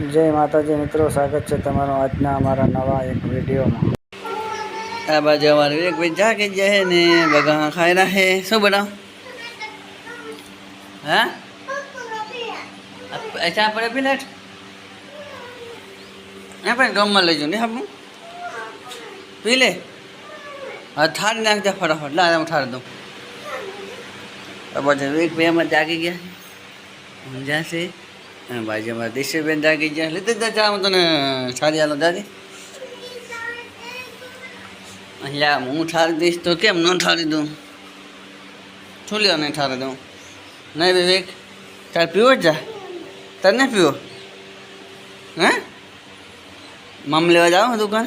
જય માતાજી મિત્રો, સ્વાગત છે તમારું આજના અમારા નવા એક વિડીયોમાં. આ બાજુ અમારે વિવેકભાઈ જાગે જાય ને બગા ખાઈ રહે શું બનાવ? હા? ચા પડે પ્લેટ એ પણ ગમમાં લઈ જાઉં ને આપણું પી લે. હા ઠારી નાખજે ફટાફટ. લા હું ઠાર દઉં. આ બાજુ વિવેકભાઈ અમારે જાગી ગયા. ઊંઝા છે અને અમારા દિશુબેન જાગી ગયા. લીધી દાદા હું તને સારી હાલો દાદી? અહીંયા હું ઠારી દઈશ તો કેમ ન ઠારી દઉં? છોલ્યો નહીં ઠારી દઉં? નહીં વિવેક, તાર પીવો જ. જા તાર નહીં પીવો હે? મમ લેવા જાઓ દુકાન?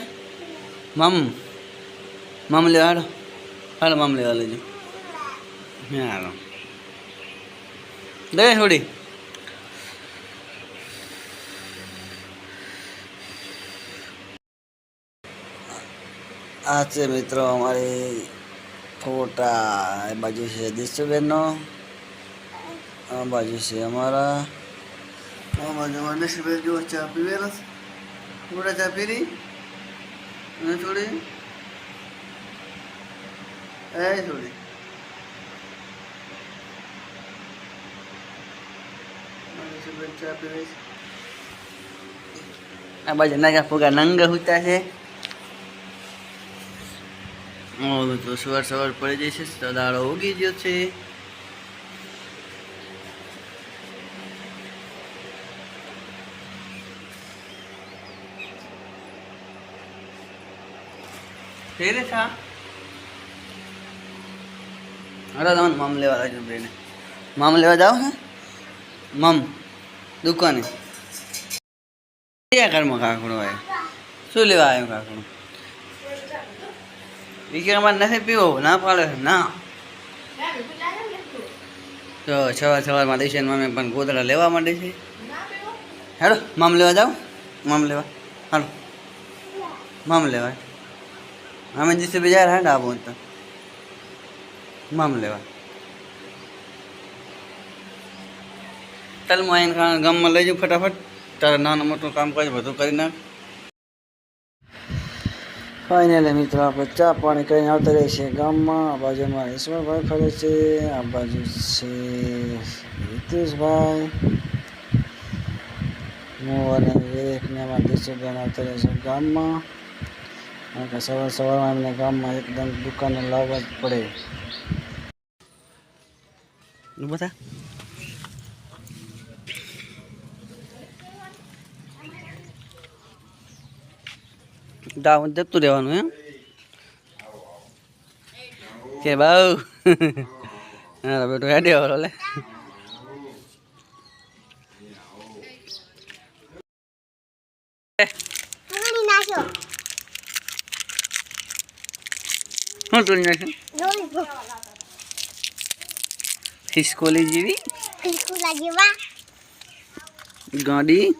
મમ. મમ લેવા હાલો. હાલો, મમ લેવા લેજો. હાલો. દે થોડી આ છે મિત્રો અમારી ફોટા એ બાજુ છે દિશુબેનનો, આ બાજુ છે અમારા. આ બાજુ અમારા દિશુબેન જો ચા પીવેલા થોડા ચા પીરી અને થોડી એ થોડી આ બાજુ નાગા ફુગા નંગ હુતા છે. તો સવાર સવાર પડી જશે તો દાડો ઉગી ગયો છે. ફેરે થા અરે તમને મમ લેવા બેને. મમ લેવા જાઓ હે? મમ દુકાને. ક્યાં ઘરમાં કાકડો આવ્યો શું લેવા આવ્યો કાકડો? એ કે અમારે નથી પીવો, ના પાડે છે ના. તો સવાર સવારમાં દિશન મામે પણ ગોદડા લેવા માંડે છે. હેડો મામ લેવા જાઓ. મામ લેવા. હાલો. મામ લેવા. અમે જીસે બીજા હેડ આવો તો. મામ લેવા. તલમાં આવીને ગામમાં લઈ જાઉં ફટાફટ. તારે નાનું મોટું કામ કરી બધું કરી નાખ. ફાઇનલી મિત્રો, આપણે ચા પાણી કરીને આવતા રહીએ છીએ ગામમાં. આ બાજુમાં ઈશ્વરભાઈ ફરે છે, આ બાજુ છે હિતેશભાઈ. હું અને વિવેકને અમારા દિશુબેન આવતા રહીએ છીએ ગામમાં. કારણ સવાર સવારમાં એમને ગામમાં એકદમ દુકાને લાવવા જ પડે. બધા દાવત જતું રહેવાનું એમ? કે બાઉ. હા બેટો હેડે વાળો લે. શું તોડી નાખ્યું? જેવી. ગાડી?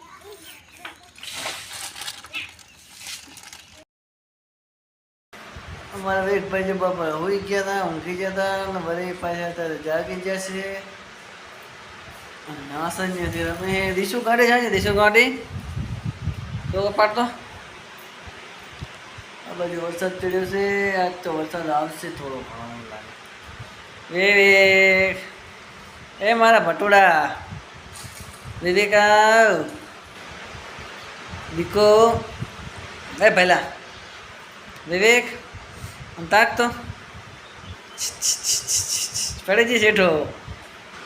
અમારા એક ભાઈ બાપા હોઈ ગયા હતા ઊંઘી ગયા હતા અને વળી પાછા અત્યારે જાગી જશે ના સંજય રમે દીશુ ગાડી છે દીશુ કાઢી તો પાડતો આ બાજુ વરસાદ ચડ્યો છે, આજ તો વરસાદ આવશે થોડો ઘણો લાગે. વિવેક એ મારા ભટોડા. વિવેકા દીકો એ પહેલા વિવેક. આમ તાક તો. પડે જઈશ હેઠો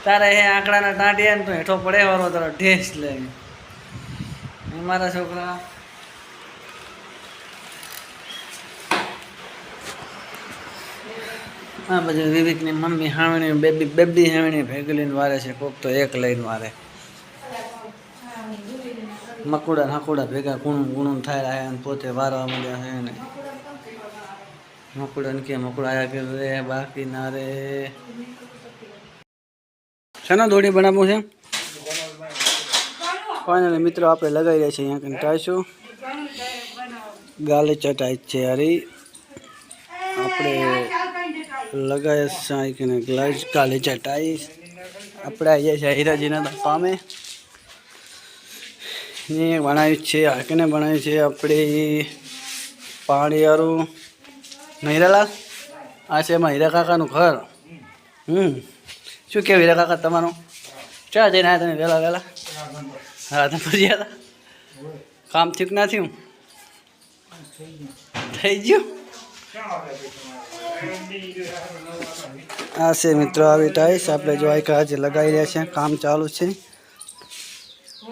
તારે હે આંકડાના ટાંટિયા ને તું હેઠો પડે વાળો તારો ઢેસ લે. મારા છોકરા. હા બધું વિવેકની મમ્મી હાવણી, બેબી બેબી હાવણી ભેગલીને વારે છે, કોક તો એક લઈને વારે. મકુડા હાકુડા ભેગા કુણું ગુણું થાય રહ્યા અને પોતે વારવા મળ્યા છે ને મકુડા ને કે મકુડાયા કે રે, બાકી ના રે. શેના દોડી બનાવવું છે? ફાઇનલી મિત્રો, આપણે લગાવી રહ્યા છીએ અહીંયા ટાઈશું ગાલે ચટાઈ છે યારી આપણે લગાવે છે ને ગ્લાસ કાલે ચટાઈ. આપણે આવી જાય છે હીરાજીના પામે ને બનાવ્યું છે હાકીને બનાવ્યું છે? આપણે પાણીવાળું હીરાલાલ આ છે એમાં હીરા કાકાનું ઘર. હમ. શું કેવું હીરા કાકા તમારું? ચા જઈને આવ્યા તમે વહેલા વહેલા? તમે ગયા કામ થયું ના થયું? થઈ ગયું? આ છે મિત્રો આવી ટાઈસ આપણે જો આ આજે લગાવી રહ્યા છે. કામ ચાલુ છે.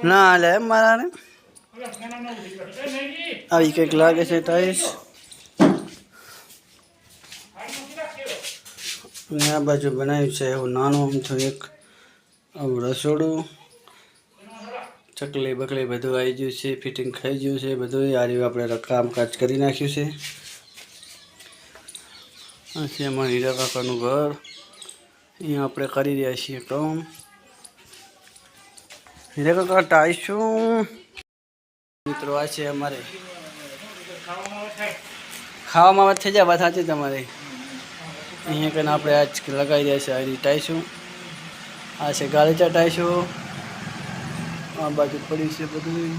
ના, લે મારા આવી કંઈક લાગે છે ટાઈસ અને આ બાજુ બનાવ્યું છે એવું નાનું અમથું એક આવું રસોડું. ચકલી બકલી બધું આવી ગયું છે ફિટિંગ ખાઈ ગયું છે બધું. આ રહ્યું આપણે કામકાજ કરી નાખ્યું છે. પછી અમારા હીરા કાકાનું ઘર. અહીંયા આપણે કરી રહ્યા છીએ કામ. હીરા કાકા ટાઈશું મિત્રો, આ છે અમારે. ખાવામાં વાત થઈ જાય, વાત સાચી તમારી. અહીંયા કને આપણે આજ લગાવી દઈએ છે, આ ટાઈશું આ છે ગાલીચા ટાઈશું આ બાજુ પડ્યું છે બધું.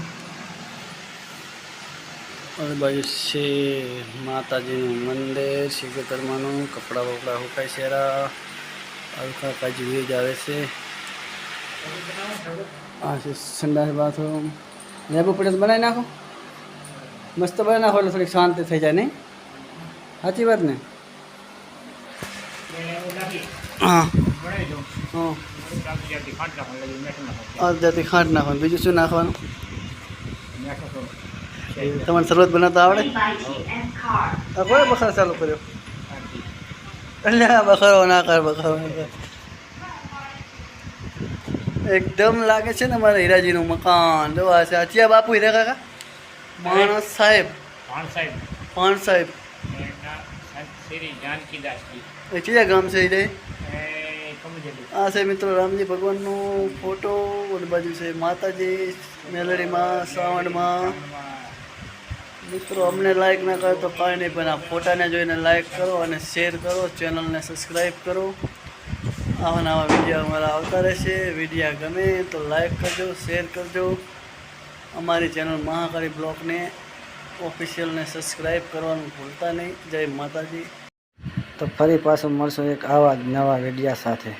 આ બાજુ છે માતાજીનું મંદિર શિવકર્માનું કપડાં બપડા હુકાય છે હલકા કાજી વેજ આવે છે. આ છે સંડાસ બાથરૂમ. લેબુ પડે બનાવી નાખો. મસ્ત બનાવી નાખો એટલે થોડીક શાંતિ થઈ જાય, નહીં? સાચી વાત ને? હા. હા. અડધાથી ખાંડ નાખવાનું બીજું શું નાખવાનું? તમારે શરબત બનાવતા આવડે? આ કોઈ બખાર ચાલુ કર્યો? એટલે આ બખારો ના કર બખારો ના કર. એકદમ લાગે છે ને મારા હીરાજીનું મકાન. જોવા આ છે અચિયા બાપુ હીરા કાકા? માણસ સાહેબ. પણ સાહેબ. પાણ સાહેબ શ્રી જાનકીદાસજી. એ કયા ગામ છે એ આ છે મિત્રો રામજી ભગવાનનો ફોટો અને બાજુ છે માતાજી મેલડીમાં શ્રાવણમાં. મિત્રો અમને લાઈક ના કરો તો કાંઈ નહીં પણ આ ફોટાને જોઈને લાઈક કરો અને શેર કરો ચેનલને સબસ્ક્રાઈબ કરો. આવા નવા વીડિયો અમારા આવતા રહેશે. વિડીયા ગમે તો લાઈક કરજો શેર કરજો. અમારી ચેનલ મહાકાળી બ્લોગને ઓફિશિયલને સબસ્ક્રાઈબ કરવાનું ભૂલતા નહીં. જય માતાજી. તો ફરી પાછું મળશું એક આવા જ નવા વિડીયા સાથે.